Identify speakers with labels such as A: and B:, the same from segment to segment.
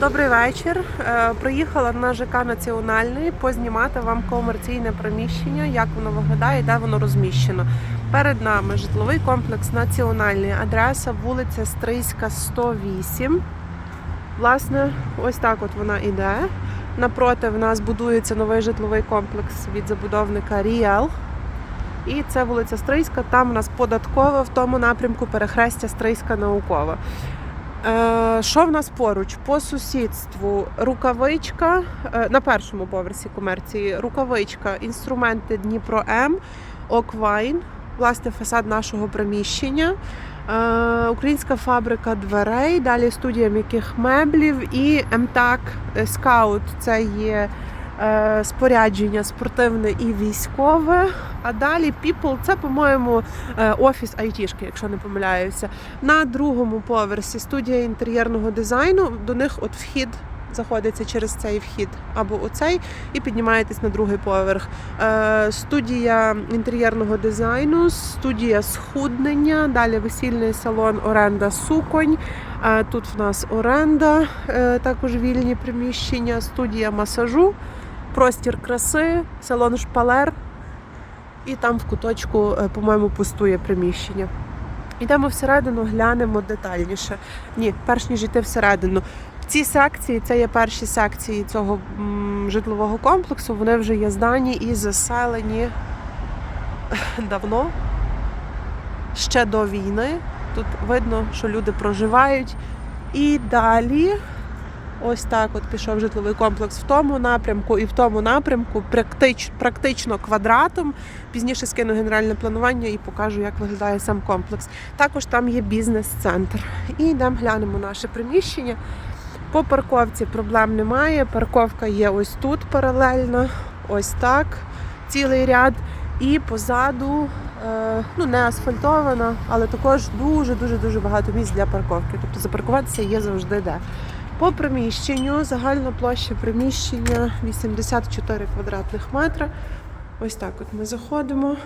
A: Добрий вечір. Е, Приїхала на ЖК Національний познімати вам комерційне приміщення, як воно виглядає, де воно розміщено. Перед нами житловий комплекс Національний, адреса вулиця Стрийська, 108. Власне, ось так от вона іде. Напроти в нас будується новий житловий комплекс від забудовника Ріел. І це вулиця Стрийська, там у нас податкова в тому напрямку перехрестя Стрийська наукова. Е, Що в нас поруч? По сусідству рукавичка е, на першому поверсі комерції. Рукавичка, інструменти Дніпро М, Оквайн, власне, фасад нашого приміщення. Е, Українська фабрика дверей, далі студія м'яких меблів і МТАК Скаут. Це є спорядження спортивне і військове. А далі People це, по-моєму, е, офіс айтішки, якщо не помиляюся. На другому поверсі студія інтер'єрного дизайну. До них от вхід заходиться через цей вхід або оцей, і піднімаєтесь на другий поверх. Е, студія інтер'єрного дизайну, студія схуднення, далі весільний салон, оренда суконь. Е, тут в нас оренда, е, також вільні приміщення, студія масажу, простір краси, салон шпалер. І там в куточку, е, по-моєму, пустує приміщення. Йдемо всередину, глянемо детальніше. Ні, перш ніж йти всередину. Ці секції це є перші секції цього житлового комплексу. Вони вже є здані і заселені давно, ще до війни. Тут видно, що люди проживають. І далі ось так от пішов житловий комплекс в тому напрямку і в тому напрямку, практич, практично квадратом. Пізніше скину генеральне планування і покажу, як виглядає сам комплекс. Також там є бізнес-центр. І йдемо глянемо наше приміщення. По парковці проблем немає. Парковка є ось тут паралельно, ось так, цілий ряд. І позаду е, ну не асфальтована, але також дуже дуже дуже багато місць для парковки. Тобто запаркуватися є завжди де. По приміщенню загальна площа приміщення 84 квадратних метра. Ось так от ми заходимо.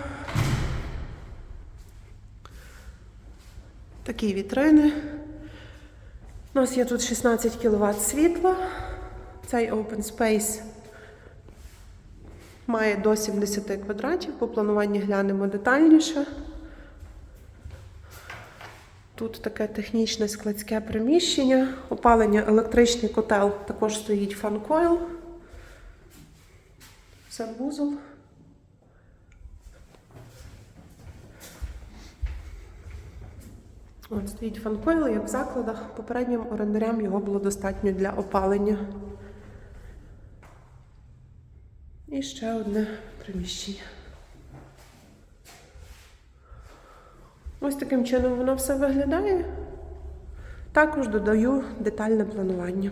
A: Такі вітрини. У нас є тут 16 кВт світла. Цей open space має до 70 квадратів. По плануванні глянемо детальніше. Тут таке технічне складське приміщення, опалення електричний котел, також стоїть фанкойл, санвузол. От стоїть фанкойл, як в закладах. Попереднім орендарям його було достатньо для опалення. І ще одне приміщення. Ось таким чином воно все виглядає. Також додаю детальне планування.